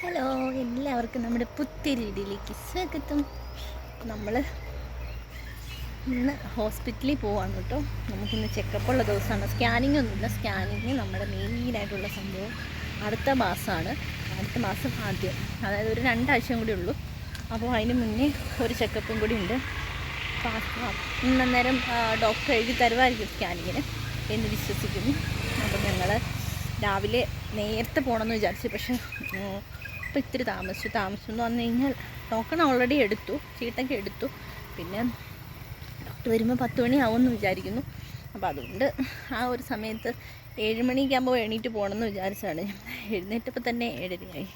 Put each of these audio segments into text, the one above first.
Hello എല്ലാവർക്കും നമ്മുടെ പുത്തിരി ഇടിയിലേക്ക് സ്വാഗതം. നമ്മൾ ഇന്ന് ഹോസ്പിറ്റലിൽ പോവാണ് കേട്ടോ. നമുക്കിന്ന് ചെക്കപ്പ് ഉള്ള ദിവസമാണ്. സ്കാനിങ് ഒന്നുമില്ല. സ്കാനിങ് നമ്മുടെ മെയിനായിട്ടുള്ള സംഭവം അടുത്ത മാസമാണ്. അടുത്ത മാസം ആദ്യം. അതായത് ഒരു രണ്ടാഴ്ചയും കൂടി ഉള്ളൂ. അപ്പോൾ അതിന് മുന്നേ ഒരു ചെക്കപ്പും കൂടി ഉണ്ട്. ഇന്ന് അന്നേരം ഡോക്ടർ എഴുതി തരുമായിരിക്കും സ്കാനിങ്ങിന് എന്ന് വിശ്വസിക്കുന്നു. അപ്പോൾ ഞങ്ങൾ രാവിലെ നേരത്തെ പോകണമെന്ന് വിചാരിച്ചു. പക്ഷേ ഇപ്പോൾ ഇത്തിരി താമസിച്ചു. താമസിച്ചു എന്ന് പറഞ്ഞു കഴിഞ്ഞാൽ ടോക്കൺ ഓൾറെഡി എടുത്തു. ചീട്ടൊക്കെ എടുത്തു. പിന്നെ ഡോക്ടർ വരുമ്പോൾ പത്ത് മണിയാവുമെന്ന് വിചാരിക്കുന്നു. അപ്പോൾ അതുകൊണ്ട് ആ ഒരു സമയത്ത് ഏഴ് മണിക്കാകുമ്പോൾ എണീറ്റ് പോകണമെന്ന് വിചാരിച്ചാണ് ഞാൻ എഴുന്നേറ്റപ്പോൾ തന്നെ ഏഴരയായി.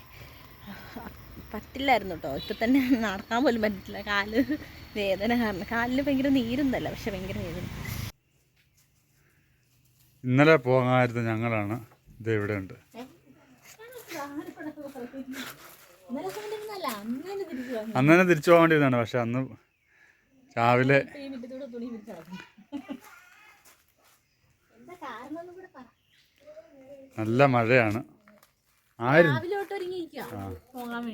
പറ്റില്ലായിരുന്നു കേട്ടോ ഇപ്പം തന്നെ നടക്കാൻ പോലും പറ്റില്ല. കാൽ വേദന കാരണം. കാലിൽ ഭയങ്കര നീരുന്നല്ല പക്ഷെ ഭയങ്കര വേദന. ഇന്നലെ പോകാമായിരുന്ന ഞങ്ങളാണ്. ഇത് ഇവിടെ ഉണ്ട് ഇന്നലെ കൊണ്ടിരുന്നല്ല അന്നേരം തിരിച്ചു വന്നു അന്ന് തന്നെ തിരിച്ചു പോകാൻ വേണ്ടിയിരുന്നാണ് പക്ഷെ അന്ന് രാവിലെ നല്ല മഴയാണ്.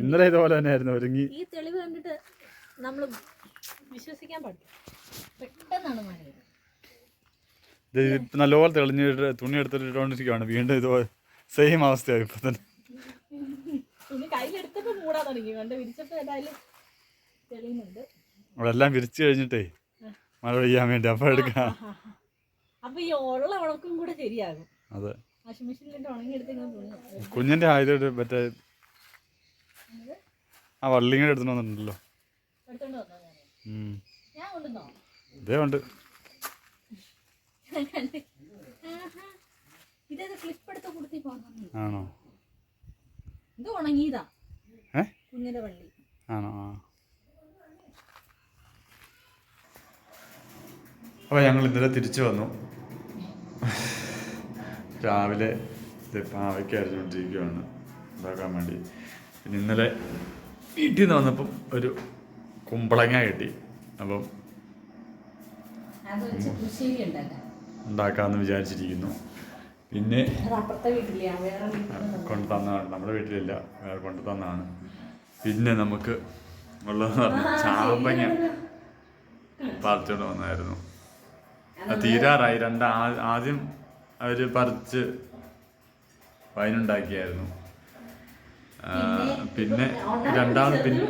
ഇന്നലെ ഇതുപോലെ തന്നെയായിരുന്നു. ഒരുങ്ങി. ഈ തെളിവ് കണ്ടിട്ട് നമ്മൾ വിശ്വസിക്കാൻ പറ്റും പെട്ടെന്നാണ് മഴ. നല്ലപോലെ തെളിഞ്ഞിട്ട് തുണി എടുത്തിട്ട് ഇട്ടുകൊണ്ടിരിക്കുകയാണ് വീണ്ടും ഇതുപോലെ സെയിം അവസ്ഥയായി ഇപ്പൊ തന്നെ. പിന്നെ കയ്യിലെടുത്തപ്പോ മൂടാൻ തുടങ്ങി. കണ്ട് വിരിച്ചപ്പോ ഏതായാലും തെളിയുന്നുണ്ട്. അവിടെ എല്ലാം വിരിച്ചു കഴിഞ്ഞിട്ടേ മഴ പെയ്യാൻ വേണ്ടി അപ്പൊ എടുക്കാം. അപ്പൊ ഈ ഉള്ള ഉണക്കും കൂടെ ശരിയാകും. അതെ. വാഷിംഗ് മെഷീനിലിട്ട് ഉണങ്ങിയെടുത്ത് ഇങ്ങനെ തുണി. കുഞ്ഞിന്റെ ആയതോട് മറ്റേ ആ വന്നിട്ടുണ്ടല്ലോ. എടുത്തോണ്ട് വന്നോ ഞാൻ? ഞാൻ കൊണ്ടുവന്നോ? ഇതേ ഉണ്ട്. ആഹാ. ഇതേത് ക്ലിപ്പ് എടുത്ത് കൊടുത്തി പോന്നു? ആണോ? ഇത് ഉണങ്ങിയതാ. ഏ? കുഞ്ഞിന്റെ വള്ളി. ആണോ? അപ്പോൾ ഞങ്ങൾ ഇന്നലെ തിരിച്ചു വന്നു. രാവിലെ ഇത് പാവയ്ക്ക് അരിഞ്ഞുകൊണ്ടിരിക്കുകയാണ് ഉണ്ടാക്കാൻ വേണ്ടി. പിന്നെ ഇന്നലെ വീട്ടിൽ നിന്ന് വന്നപ്പം ഒരു കുമ്പളങ്ങ കിട്ടി. അപ്പം ഉണ്ടാക്കാമെന്ന് വിചാരിച്ചിരിക്കുന്നു. പിന്നെ കൊണ്ടു തന്നതാണ് നമ്മുടെ വീട്ടിലില്ല. വേറെ കൊണ്ടു തന്നതാണ് പിന്നെ നമുക്ക് ഉള്ളതെന്ന് പറഞ്ഞാൽ ചാമ്പങ്ങ പറിച്ചോണ്ട് വന്നായിരുന്നു. തീരാറായി. രണ്ട് ആദ്യം അവർ പറിച്ച് വൈനുണ്ടാക്കിയായിരുന്നു. പിന്നെ രണ്ടാമത് പിന്നെ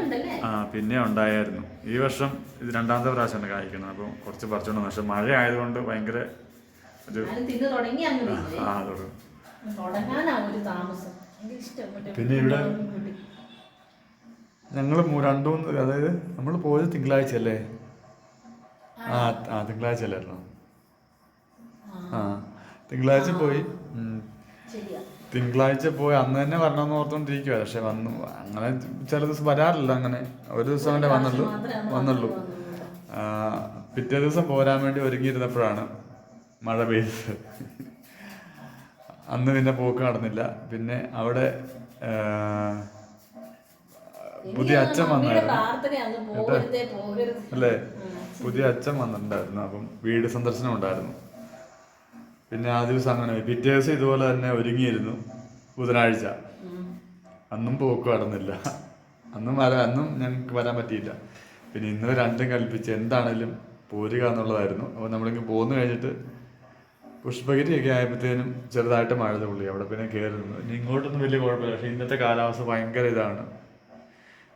ആ പിന്നെ ഉണ്ടായിരുന്നു ഈ വർഷം ഇത് രണ്ടാമത്തെ പ്രാവശ്യമാണ് കായ്ക്കുന്നത് അപ്പം കുറച്ച് പറിച്ചോണ്ട് പക്ഷെ മഴ ആയതുകൊണ്ട് ഭയങ്കര ഒരു ഞാൻ തിന്ന് തുടങ്ങി അങ്ങ് തിന്നേ. ആ തുടങ്ങും. തുടങ്ങാനാ ഒരു താമസം. മറ്റേ പിന്നെ ഇവിടെ-. ഞങ്ങൾ രണ്ടു മൂന്ന് അതായത് നമ്മൾ പോയത് തിങ്കളാഴ്ച അല്ലേ? ആ. ആ തിങ്കളാഴ്ച അല്ലായിരുന്നു? ആ. തിങ്കളാഴ്ച പോയി. തിങ്കളാഴ്ച പോയി. അന്ന് തന്നെ വരണമെന്ന് ഓർത്തോണ്ടിരിക്കുക പക്ഷെ വന്നു അങ്ങനെ ചില ദിവസം വരാറില്ല അങ്ങനെ. ഒരു ദിവസം അങ്ങനെ വന്നുള്ളൂ? വന്നുള്ളൂ. പിറ്റേ ദിവസം പോരാൻ വേണ്ടി ഒരുങ്ങിയിരുന്നപ്പോഴാണ് മഴ പെയ്തത് അന്ന് പിന്നെ പോക്ക് നടന്നില്ല. പിന്നെ അവിടെ പുതിയ അച്ഛൻ വന്നായിരുന്നു. അല്ലേ? പുതിയ അച്ഛൻ വന്നിട്ടുണ്ടായിരുന്നു. അപ്പം വീട് സന്ദർശനം ഉണ്ടായിരുന്നു. പിന്നെ ആ ദിവസം അങ്ങനെ. പിറ്റേ ദിവസം ഇതുപോലെ തന്നെ ഒരുങ്ങിയിരുന്നു ബുധനാഴ്ച. അന്നും പോക്ക് നടന്നില്ല. അന്നും വരാൻ അന്നും ഞങ്ങൾക്ക് വരാൻ പറ്റിയില്ല. പിന്നെ ഇന്നലെ രണ്ടും കൽപ്പിച്ച് എന്താണേലും പോരുക എന്നുള്ളതായിരുന്നു. അപ്പോൾ നമ്മളിങ്ങനെ പോന്നു കഴിഞ്ഞിട്ട് പുഷ്പഗിരിയൊക്കെ ആയപ്പോഴത്തേനും ചെറുതായിട്ട് മഴ തുള്ളി. അവിടെ പിന്നെ കയറി നിന്നു. ഇനി ഇങ്ങോട്ടൊന്നും വലിയ കുഴപ്പമില്ല. പക്ഷേ ഇന്നത്തെ കാലാവസ്ഥ ഭയങ്കര ഇതാണ്.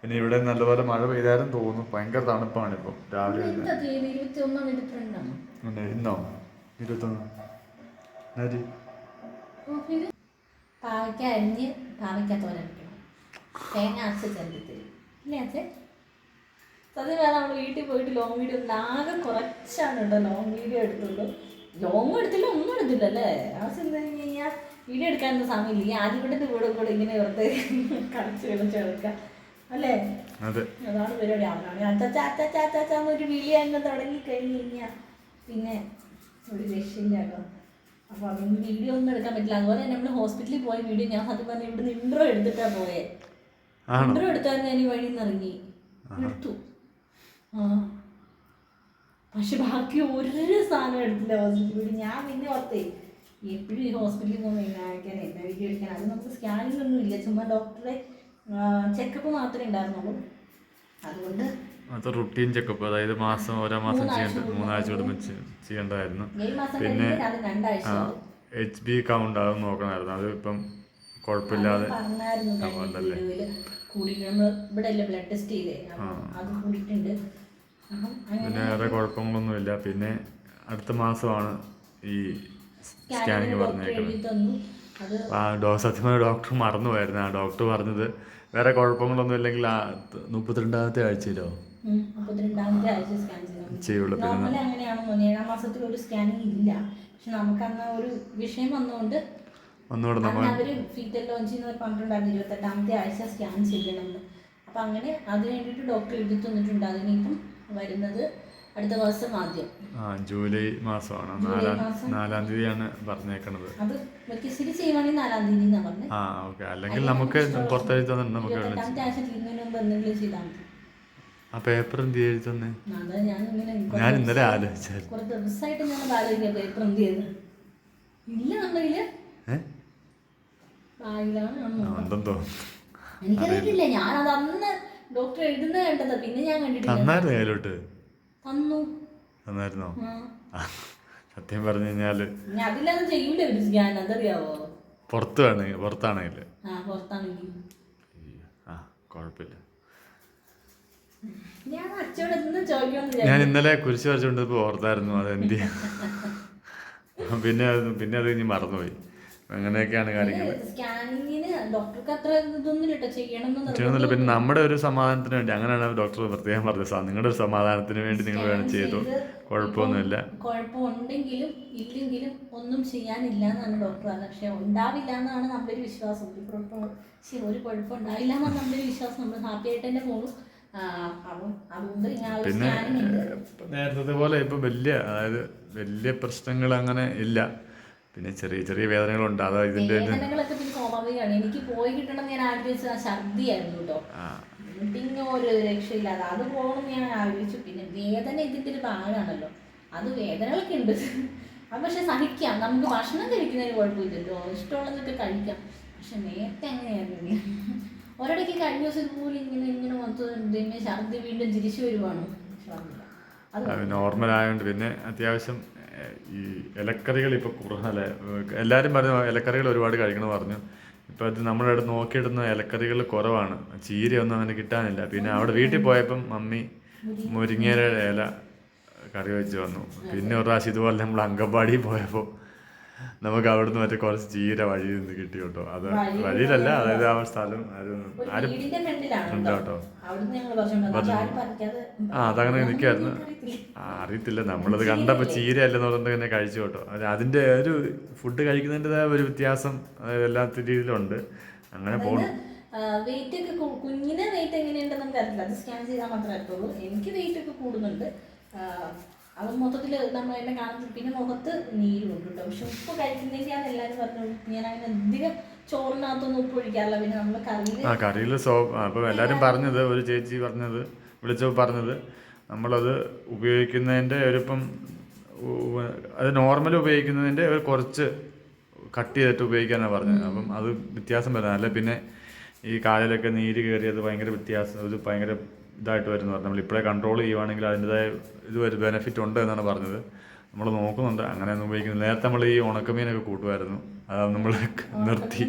പിന്നെ ഇവിടെ നല്ലപോലെ മഴ പെയ്താലും തോന്നുന്നു ഭയങ്കര തണുപ്പാണ് ഇപ്പം. രാവിലെ ഇന്നോ ഇരുപത്തൊന്ന്? പാവയ്ക്ക അരിഞ്ഞ് പാവയ്ക്ക തോരൻ വെക്കണം. തേങ്ങ അരച്ച് ചെറുതി തരും ഇല്ലേ അച്ഛൻ സത്യം പറഞ്ഞാൽ നമ്മൾ വീട്ടിൽ പോയിട്ട് ലോങ് വീഡിയോ ആകെ കുറച്ചാണ് കേട്ടോ ലോങ് വീഡിയോ എടുത്തുള്ളൂ. ലോങ് എടുത്തില്ല ഒന്നും എടുത്തില്ല അല്ലേ? ആവശ്യം എന്താ കഴിഞ്ഞ് കഴിഞ്ഞാൽ വീഡിയോ എടുക്കാനൊന്നും സമയമില്ല. ഈ ഇവിടുത്തെ കൂടെ കൂടെ ഇങ്ങനെ വെറുതെ കളിച്ച് കളിച്ച് എടുക്കാം അല്ലേ? അതെ. അതാണ് പരിപാടി. അവനാണ് അച്ചാ അച്ചച്ച ഒരു വിളി അങ്ങ് തുടങ്ങി കഴിഞ്ഞ് കഴിഞ്ഞാൽ പിന്നെ ഒരു രക്ഷയില്ല കേട്ടോ. അപ്പോൾ അതുകൊണ്ട് വീഡിയോ ഒന്നും എടുക്കാൻ പറ്റില്ല. അതുപോലെ തന്നെ നമ്മൾ ഹോസ്പിറ്റലിൽ പോയ വീഡിയോ ഞാൻ സത്യം പറഞ്ഞാൽ ഇവിടുന്ന് ഇൻട്രോ എടുത്തിട്ടാ പോയെ. ഇൻട്രോ എടുത്താൽ ഞാൻ ഈ വഴി നിന്ന് ഇറങ്ങി. എടുത്തു. ആ. പക്ഷെ ബാക്കി ഒരു സാധനം എടുത്തില്ല ഹോസ്പിറ്റലിൽ. ഞാൻ പിന്നെ ഓർത്തേ എപ്പോഴും ഈ ഹോസ്പിറ്റലിൽ എണ്ണയ്ക്കാൻ എണ്ണ വീട്ടിൽ എടുക്കാൻ. അത് നമുക്ക് സ്കാനിംഗ് ഒന്നും ഇല്ല. ചുമ്മാ ഡോക്ടറെ ചെക്കപ്പ് മാത്രമേ ഉണ്ടായിരുന്നുള്ളൂ. അതുകൊണ്ട് അത് റുട്ടീൻ ചെക്കപ്പ് അതായത് മാസം ഓരോ മാസം ചെയ്യേണ്ട മൂന്നാഴ്ച കൂടുമ്പോൾ ചെയ്യേണ്ടതായിരുന്നു. പിന്നെ എച്ച് ബി കൗണ്ട് അത് നോക്കണമായിരുന്നു. അത് ഇപ്പം കുഴപ്പമില്ലാതെ ഇവിടെ ബ്ലഡ് ടെസ്റ്റ് ചെയ്തേ. അത് കൂടിയിട്ടുണ്ട്. പിന്നെ വേറെ കുഴപ്പങ്ങളൊന്നുമില്ല പിന്നെ അടുത്ത മാസമാണ് ഈ സ്കാനിങ് പറഞ്ഞേക്കുന്നത് ആ ഡോ സത്യമായ ഡോക്ടർ മറന്നുപോയിരുന്നു ആ ഡോക്ടർ പറഞ്ഞത് വേറെ കുഴപ്പങ്ങളൊന്നും ഇല്ലെങ്കിൽ ആ മുപ്പത്തിരണ്ടാമത്തെ ആഴ്ചയിലോ? മുപ്പത്തിരണ്ടാമത്തെ ആഴ്ച സ്കാൻ ചെയ്യുള്ളൂ നോർമലി മാസത്തിൽ ഒരു സ്കാനിങ് ഇല്ല. പക്ഷെ നമുക്ക് അന്ന് ഒരു വിഷയം വന്നുകൊണ്ട് ഒന്നുകൂടെ നമ്മൾ അന്ന് അവർ ഫീറ്റൽ ലോഞ്ച് എന്ന് പറഞ്ഞിട്ടുണ്ടായിരുന്നു. ഇരുപത്തെട്ടാമത്തെ ആഴ്ച സ്കാൻ ചെയ്യണമെന്ന് അപ്പൊ അങ്ങനെ അതിന് വേണ്ടിയിട്ട് ഡോക്ടർ എഴുതി തന്നിട്ടുണ്ട്. അതിനിപ്പം വരുന്നത് അടുത്ത മാസം ആദ്യം. ജൂലൈ മാസമാണ്. നാലാം നാലാം തീയതിയാണ് പറഞ്ഞേക്കണത്. അത് മെക്കിസിരി ചെയ്യുവാണെങ്കിൽ നാലാം തീയതി എന്നാ പറഞ്ഞത് ആ ഓക്കെ. അല്ലെങ്കിൽ നമുക്ക് തന്നിട്ടുണ്ട്. നമുക്ക് എന്തെങ്കിലും ചെയ്താൽ മതി. ആ പേപ്പർ എന്ത് തന്നെ? ഞാൻ ഞാൻ ഇന്നലെ ആലോചിച്ചായിരുന്നു. കുറച്ച് ദിവസമായിട്ട് ഞാൻ ആലോചിക്കാം പേപ്പർ എന്ത് ചെയ്ത്. ഇല്ല നമ്മളിൽ. ബാഗിലാണ് കാണുന്നത്. ഉണ്ടെന്ന് തോന്നുന്നു അന്ന് ഡോക്ടർ എഴുതുന്നത് കണ്ടതാ. പിന്നെ ഞാൻ തന്നായിരുന്നു കയ്യിലോട്ട് തന്നു. തന്നായിരുന്നോ? സത്യം പറഞ്ഞു കഴിഞ്ഞാൽ അതിലൊന്നും ചെയ്യൂല ഞാൻ അതറിയാവോ? പുറത്ത് വേണമെങ്കിൽ പുറത്താണെങ്കിൽ ആ കുഴപ്പമില്ല. ഞാൻ ഇന്നലെ കുരിശ് വരച്ചുകൊണ്ടിപ്പോൾ ഓർത്തായിരുന്നു അത് എന്ത് പിന്നെ പിന്നെ അത് ഇനി മറന്നുപോയി. അങ്ങനെയൊക്കെയാണ് കാര്യങ്ങൾ ഡോക്ടർക്ക് അത്ര ഇതൊന്നും കേട്ടോ ചെയ്യണം ചെയ്യണമെന്നില്ല. പിന്നെ നമ്മുടെ ഒരു സമാധാനത്തിന് വേണ്ടി അങ്ങനെയാണ് ഡോക്ടർ പ്രത്യേകം പറഞ്ഞത്. സാർ നിങ്ങളുടെ ഒരു സമാധാനത്തിന് വേണ്ടി നിങ്ങൾ വേണം ചെയ്തു. കുഴപ്പമൊന്നുമില്ല. കുഴപ്പമുണ്ടെങ്കിലും ഇല്ലെങ്കിലും ഒന്നും ചെയ്യാനില്ല എന്നാണ് ഡോക്ടർ പറഞ്ഞത്. പക്ഷെ ഉണ്ടാവില്ല എന്നാണ് നമ്മുടെ ഒരു വിശ്വാസം. ഒരു കുഴപ്പം ഒരു കുഴപ്പം ഉണ്ടാവില്ല എന്നാണ് നമ്മുടെ ഒരു വിശ്വാസം. നമ്മൾ ഹാപ്പി ആയിട്ട് തന്നെ പോകും. പിന്നെ നേരത്തെ പോലെ ഇപ്പം വലിയ അതായത് വലിയ പ്രശ്നങ്ങൾ അങ്ങനെ ഇല്ല. പിന്നെ ചെറിയ ചെറിയ വേദനകളുണ്ട്. അതാ ഇതിന്റെ സ്വാഭാവികമാണ് എനിക്ക് പോയി കിട്ടണം ഞാൻ ആഗ്രഹിച്ചത് ആ ഛർദിയായിരുന്നു കേട്ടോ. പിന്നെ ഒരു രക്ഷയില്ലാതെ. അത് പോകണം ഞാൻ ആഗ്രഹിച്ചു. പിന്നെ വേദന ഇതിന്റെ ഒരു ഭാഗമാണല്ലോ. അത് വേദനകളൊക്കെ ഉണ്ട്. അത് പക്ഷെ സഹിക്കാം. നമുക്ക് ഭക്ഷണം കഴിക്കുന്നതിന് കുഴപ്പമില്ലല്ലോ. ഇഷ്ടമുള്ളതൊക്കെ കഴിക്കാം. പക്ഷെ നേരത്തെ അങ്ങനെയായിരുന്നു. ഒരിടയ്ക്ക് കഴിഞ്ഞ ദിവസം പോലും ഇങ്ങനെ ഇങ്ങനെ മൊത്തം ഛർദി വീണ്ടും തിരിച്ചു വരുവാണ്. നോർമൽ ആയതുകൊണ്ട് പിന്നെ അത്യാവശ്യം ഈ ഇലക്കറികൾ ഇപ്പോൾ കുറവല്ലേ എല്ലാവരും പറഞ്ഞു ഇലക്കറികൾ ഒരുപാട് കഴിക്കണം പറഞ്ഞു. ഇപ്പം അത് നമ്മളിവിടെ നോക്കിയിടുന്ന ഇലക്കറികൾ കുറവാണ്. ചീരയൊന്നും അങ്ങനെ കിട്ടാനില്ല. പിന്നെ അവിടെ വീട്ടിൽ പോയപ്പം മമ്മി മുരിങ്ങയുടെ ഇല കറി വെച്ച് വന്നു. പിന്നെ ഒരു പ്രാവശ്യം ഇതുപോലെ നമ്മൾ അങ്കൻവാടിയിൽ പോയപ്പോൾ നമുക്ക് അവിടുന്ന് മറ്റേ കുറച്ച് ചീര വഴിയിൽ നിന്ന് കിട്ടി കേട്ടോ. അത് വഴിയിലല്ല അതായത് ആ സ്ഥലം ആരും ഉണ്ട് കേട്ടോ. ആ അതങ്ങനെ നിൽക്കായിരുന്നു അറിയത്തില്ല. ആ, അറിയത്തില്ല. നമ്മളത് കണ്ടപ്പോൾ ചീരയല്ലെന്ന് പറഞ്ഞിട്ട് തന്നെ കഴിച്ചു കേട്ടോ. അത് അതിന്റെ ഒരു ഫുഡ് കഴിക്കുന്നതിന്റെതായ ഒരു വ്യത്യാസം അതായത് എല്ലാ രീതിയിലുണ്ട്. അങ്ങനെ പോകണം വെയിറ്റ് ഒക്കെ കുഞ്ഞിന് വെയിറ്റ് എങ്ങനെയുണ്ടെന്ന് നമുക്ക് അറിയില്ല അത് സ്കാൻ ചെയ്താൽ മാത്രമേ അറിയത്തുള്ളൂ. എനിക്ക് വെയിറ്റ് ഒക്കെ കൂടുന്നുണ്ട്. അത് മൊത്തത്തിൽ നമ്മൾ എന്നെ കാണുന്നത്. പിന്നെ മുഖത്ത് നീരുണ്ട് കേട്ടോ പക്ഷെ ഉപ്പ് കഴിക്കുന്നതിന്റെ ആണ് എല്ലാവരും പറഞ്ഞു ഞാൻ അങ്ങനെ അധികം ചോറിനകത്തൊന്നും ഉപ്പ് ഒഴിക്കാറില്ല. പിന്നെ നമ്മൾ കറിയിൽ ആ കറിയിൽ സോ അപ്പോൾ എല്ലാവരും പറഞ്ഞത് ഒരു ചേച്ചി പറഞ്ഞത് വിളിച്ചപ്പോൾ പറഞ്ഞത് നമ്മളത് ഉപയോഗിക്കുന്നതിന്റെ ഒരിപ്പം അത് നോർമൽ ഉപയോഗിക്കുന്നതിന്റെ ഒരു കുറച്ച് കട്ട് ചെയ്തിട്ട് ഉപയോഗിക്കാനാണ് പറഞ്ഞത്. അപ്പം അത് വ്യത്യാസം വരുന്നത്. അല്ല പിന്നെ ഈ കാലിലൊക്കെ നീര് കയറിയത് ഭയങ്കര വ്യത്യാസം ഒരു ഭയങ്കര ഇതായിട്ട് വരുന്നത്. നമ്മൾ ഇപ്പോഴേ കൺട്രോൾ ചെയ്യുവാണെങ്കിൽ അതിന്റെതായ ഇത് ഒരു ബെനിഫിറ്റ് ഉണ്ട് എന്നാണ് പറഞ്ഞത്. നമ്മൾ നോക്കുന്നുണ്ട് അങ്ങനെയൊന്നും ഉപയോഗിക്കുന്നത് നേരത്തെ നമ്മൾ ഈ ഉണക്കമീനൊക്കെ കൂട്ടുമായിരുന്നു. അത് നമ്മൾ നിർത്തി.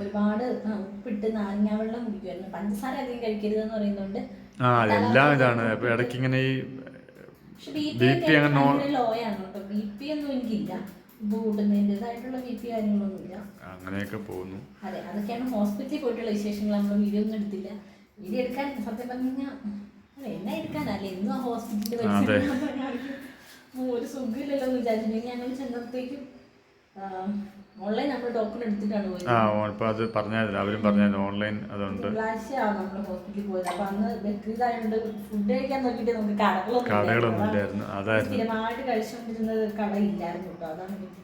ഒരുപാട് ആ, ഉപ്പിട്ട് നാരങ്ങ വെള്ളം കുടിക്കുമായിരുന്നു. പഞ്ചസാര അധികം കഴിക്കരുതെന്ന് പറയുന്നുണ്ട്. ആ അതെല്ലാം ഇതാണ്. അപ്പോൾ ഇടയ്ക്ക് ഇങ്ങനെ ഈ ബി പി അങ്ങനെ അങ്ങനെയൊക്കെ പോകുന്നു. അതെ അതൊക്കെയാണ് ഹോസ്പിറ്റലിൽ പോയിട്ടുള്ള വിശേഷങ്ങൾ. നമ്മൾ വീഡിയോ ഒന്നും എടുത്തില്ല. വീഡിയോ എടുക്കാൻ സത്യം പറഞ്ഞു കഴിഞ്ഞാൽ എന്നെ എടുക്കാനല്ലേ എന്നും ആ ഹോസ്പിറ്റലിൽ. ഒരു സുഖമില്ലല്ലോ എന്ന് വിചാരിച്ചു. ഞങ്ങൾ ചെന്നപ്പോഴത്തേക്കും ഓൺലൈൻ നമ്മൾ ടോക്കൺ എടുത്തിട്ടാണ് പോയത്. ആ ഇപ്പോൾ അത് പറഞ്ഞായിരുന്നു അവരും പറഞ്ഞായിരുന്നു ഓൺലൈൻ അതുകൊണ്ട് തിങ്കളാഴ്ചയാണ് നമ്മൾ ഹോസ്പിറ്റലിൽ പോയത്. അപ്പൊ അന്ന് ബക്രീതായതുകൊണ്ട് ഫുഡ് കഴിക്കാൻ നോക്കിയിട്ട് നമുക്ക് കടകളൊന്നും കടകളൊന്നും ഇല്ലായിരുന്നു. അതായിരുന്നു. സ്ഥിരമായിട്ട് കഴിച്ചുകൊണ്ടിരുന്നത് കടയില്ലായിരുന്നു കേട്ടോ. അതാണ് എനിക്ക്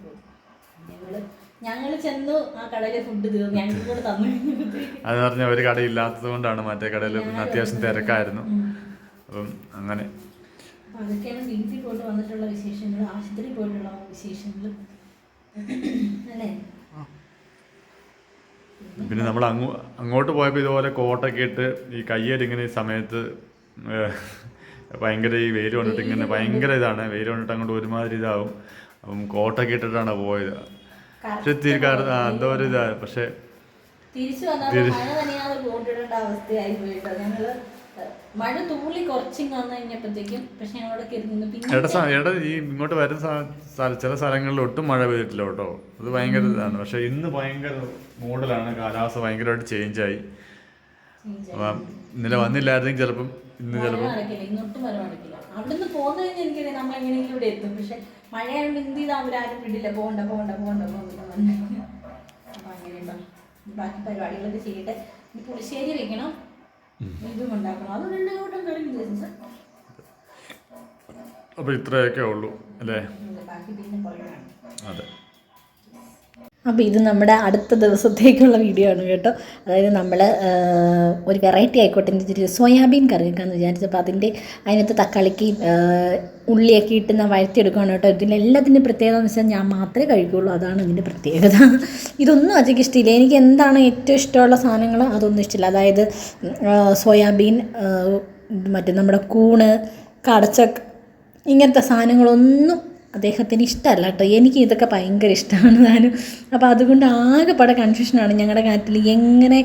ഞങ്ങൾ ചെന്നു ആ കടയിലെ ഫുഡ് തീർന്നു. ഞങ്ങൾക്ക് കൂടെ തന്നു. കഴിഞ്ഞപ്പോഴത്തേക്ക് അത് പറഞ്ഞ ഒരു കട ഇല്ലാത്തത് കൊണ്ടാണ് മറ്റേ കടയിൽ പിന്നെ അത്യാവശ്യം തിരക്കായിരുന്നു. അപ്പം അങ്ങനെ. അപ്പൊ അതൊക്കെയാണ് വീട്ടിൽ പോയിട്ട് വന്നിട്ടുള്ള വിശേഷങ്ങൾ പോയിട്ടുള്ള വിശേഷങ്ങൾ അല്ലേ? പിന്നെ നമ്മൾ അങ്ങോ അങ്ങോട്ട് പോയപ്പോൾ ഇതുപോലെ കോട്ടൊക്കെ ഇട്ട് ഈ കയ്യേൽ ഇങ്ങനെ ഈ സമയത്ത് ഭയങ്കര ഈ വെയിൽ കൊണ്ടിട്ട് ഇങ്ങനെ ഭയങ്കര ഇതാണ്. വെയിൽ കൊണ്ടിട്ട് അങ്ങോട്ട് ഒരുമാതിരി ഇതാവും. അപ്പം കോട്ടൊക്കെ ഇട്ടിട്ടാണ് പോയത്. പക്ഷെ തിരി ആ, എന്തോ ഒരു ഇതാ പക്ഷെ തിരിച്ചു വന്നാൽ മഴ നനയാതെ പോണ്ടിടേണ്ട അവസ്ഥയായി പോയിട്ടോ. ഞങ്ങൾ മഴ തൂളി കുറച്ചിങ് വന്നു കഴിഞ്ഞപ്പോഴത്തേക്കും പക്ഷെ ഞങ്ങളോടൊക്കെ ഇരുന്ന് പിന്നെ ഇട സ- ഇട ഈ ഇങ്ങോട്ട് വരുന്ന ചില സ്ഥലങ്ങളിൽ ഒട്ടും മഴ പെയ്തിട്ടില്ല കേട്ടോ. അത് ഭയങ്കര ഇതാണ്. പക്ഷെ ഇന്ന് ഭയങ്കര മൂടലാണ്. കാലാവസ്ഥ ഭയങ്കരമായിട്ട് ചേഞ്ചായി ആയി. ഇന്നലെ വന്നില്ലായിരുന്നെങ്കിൽ ചിലപ്പം ഇന്ന് ചിലപ്പം അടക്കില്ല ഇന്നൊട്ടും മരം അടക്കില്ല അവിടുന്ന് പോന്നു കഴിഞ്ഞാൽ എനിക്കറിയാം നമ്മൾ എങ്ങനെയെങ്കിലും ഇവിടെ എത്തും. പക്ഷെ മഴയായതുകൊണ്ട് എന്ത് ചെയ്താൽ അവരാരും വിടില്ല. പോകണ്ട പോകണ്ട പോകണ്ട പോകണ്ട അപ്പൊ അങ്ങനെയുണ്ടോ. ബാക്കി പരിപാടികളൊക്കെ ചെയ്യട്ടെ. ഇനി പുളിശ്ശേരി വെക്കണം. ഇതും ഉണ്ടാക്കണം. അത് രണ്ടു കൂട്ടം കഴിഞ്ഞു അപ്പോൾ ഇത്രയൊക്കെ ഉള്ളൂ അല്ലേ? ബാക്കി പിന്നെ അതെ. അപ്പോൾ ഇത് നമ്മുടെ അടുത്ത ദിവസത്തേക്കുള്ള വീഡിയോ ആണ് കേട്ടോ. അതായത് നമ്മൾ ഒരു വെറൈറ്റി ആയിക്കോട്ടെ. എന്ന് വെച്ചിട്ട് സോയാബീൻ കറി വെക്കാമെന്ന് വിചാരിച്ചപ്പോൾ അതിന്റെ അതിനകത്ത് തക്കാളിക്ക് ഉള്ളിയൊക്കെ ഇട്ട് ഞാൻ വഴറ്റിയെടുക്കുകയാണ് കേട്ടോ. ഇതിന്റെ എല്ലാത്തിന്റെ പ്രത്യേകത എന്ന് വെച്ചാൽ ഞാൻ മാത്രമേ കഴിക്കുകയുള്ളൂ അതാണ് ഇതിന്റെ പ്രത്യേകത. ഇതൊന്നും അജയ്ക്ക് ഇഷ്ടമില്ല എനിക്ക് എന്താണ് ഏറ്റവും ഇഷ്ടമുള്ള സാധനങ്ങൾ അതൊന്നും ഇഷ്ടമില്ല അതായത് സോയാബീൻ മറ്റേ നമ്മുടെ കൂണ് കടച്ചക്ക ഇങ്ങനത്തെ സാധനങ്ങളൊന്നും അദ്ദേഹത്തിന് ഇഷ്ടമല്ല കേട്ടോ. എനിക്ക് ഇതൊക്കെ ഭയങ്കര ഇഷ്ടമാണ് താനും. അപ്പോൾ അതുകൊണ്ട് ആകെപ്പാടെ കൺഫ്യൂഷനാണ് ഞങ്ങളുടെ കാര്യത്തിൽ എങ്ങനെ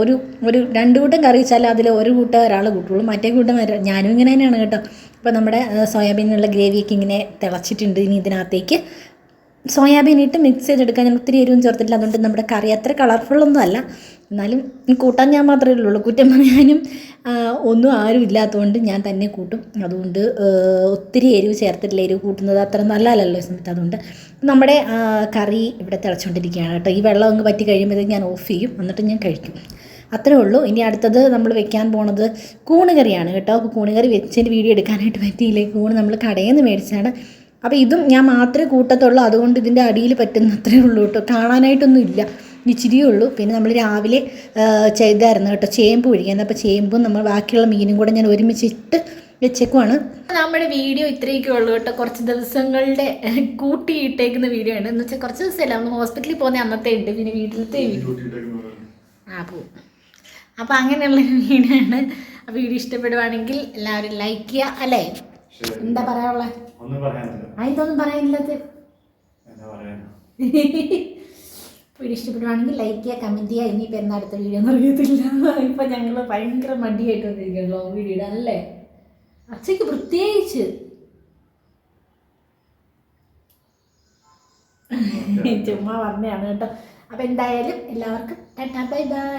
ഒരു ഒരു രണ്ട് കൂട്ടം കറി വെച്ചാൽ അതിൽ ഒരു കൂട്ടം ഒരാൾ കൂട്ടുള്ളൂ. മറ്റേ കൂട്ടം ഞാനും ഇങ്ങനെ തന്നെയാണ് കേട്ടോ. അപ്പോൾ നമ്മുടെ സോയാബീനുള്ള ഗ്രേവിയൊക്കെ ഇങ്ങനെ തിളച്ചിട്ടുണ്ട് ഇനി ഇതിനകത്തേക്ക്. സോയാബീൻ ഇട്ട് മിക്സ് ചെയ്തെടുക്കാൻ ഞാൻ ഒത്തിരി എരിവും ചേർത്തിട്ടില്ല. അതുകൊണ്ട് നമ്മുടെ കറി അത്ര കളർഫുള്ളൊന്നും അല്ല. എന്നാലും കൂട്ടാൻ ഞാൻ മാത്രമേ ഉള്ളൂ. കുറ്റം പറയാനും ഒന്നും ആരും ഇല്ലാത്തതുകൊണ്ട് ഞാൻ തന്നെ കൂട്ടും. അതുകൊണ്ട് ഒത്തിരി എരിവ് ചേർത്തിട്ടില്ല. എരിവ് കൂട്ടുന്നത് അത്ര നല്ലതല്ലല്ലോ സമയത്ത്. അതുകൊണ്ട് നമ്മുടെ കറി ഇവിടെ തിളച്ചുകൊണ്ടിരിക്കുകയാണ് കേട്ടോ. ഈ വെള്ളം അങ്ങ് പറ്റി കഴിയുമ്പോഴത്തേക്ക് ഞാൻ ഓഫ് ചെയ്യും. എന്നിട്ട് ഞാൻ കഴിക്കും. അത്രേ ഉള്ളൂ. ഇനി അടുത്തത് നമ്മൾ വെക്കാൻ പോണത് കൂണുകറിയാണ് കേട്ടോ. അപ്പോൾ കൂണുകറി വെച്ചതിന്റെ വീഡിയോ എടുക്കാനായിട്ട് പറ്റിയില്ല. കൂണ് നമ്മൾ കടയിൽ നിന്ന് മേടിച്ചാണ് അപ്പോൾ ഇതും ഞാൻ മാത്രമേ കൂട്ടത്തുള്ളൂ. അതുകൊണ്ട് ഇതിന്റെ അടിയിൽ പറ്റുന്ന അത്രേ ഉള്ളൂ കേട്ടോ. കാണാനായിട്ടൊന്നും ഇല്ല. ഇച്ചിരിയേ ഉള്ളൂ. പിന്നെ നമ്മൾ രാവിലെ ചെയ്തായിരുന്നു കേട്ടോ. ചേമ്പ് ഒഴിക്കുന്നത് അപ്പോൾ ചേമ്പും നമ്മൾ ബാക്കിയുള്ള മീനും കൂടെ ഞാൻ ഒരുമിച്ചിട്ട് വെച്ചേക്കുവാണ്. നമ്മുടെ വീഡിയോ ഇത്രയൊക്കെ ഉള്ളൂ കേട്ടോ. കുറച്ച് ദിവസങ്ങളുടെ കൂട്ടിയിട്ടേക്കുന്ന വീഡിയോ ആണ്. എന്ന് വെച്ചാൽ കുറച്ച് ദിവസമല്ല? നമ്മൾ ഹോസ്പിറ്റലിൽ പോകുന്ന അന്നത്തെ ഉണ്ട്. പിന്നെ വീട്ടിലത്തെ ആ പോ അപ്പോൾ അങ്ങനെയുള്ള വീഡിയോ ആണ്. ആ വീഡിയോ ഇഷ്ടപ്പെടുവാണെങ്കിൽ എല്ലാവരും ലൈക്ക് ചെയ്യുക അല്ലേ? എന്താ പറയാനുള്ളത് ഒന്നും പറയാനില്ല. അതിനൊന്നും പറയാനില്ലാത്ത എന്താ വീഡിയോ ഇഷ്ടപ്പെടുവാണെങ്കിൽ ലൈക്ക് ചെയ്യുക കമന്റ് ചെയ്യുക. ഇനിയിപ്പോൾ എന്നാ അടുത്ത വീഡിയോ എന്ന് അറിയത്തില്ല. ഇപ്പം ഞങ്ങൾ ഭയങ്കര മടിയായിട്ട് വന്നിരിക്കുകയുള്ളൂ വീഡിയോ ഇടാൻ അല്ലേ? അച്ഛയ്ക്ക് പ്രത്യേകിച്ച്. ചുമ്മാ പറഞ്ഞതാണ് കേട്ടോ. അപ്പം എന്തായാലും എല്ലാവർക്കും ടാറ്റാ ബൈ ബൈ.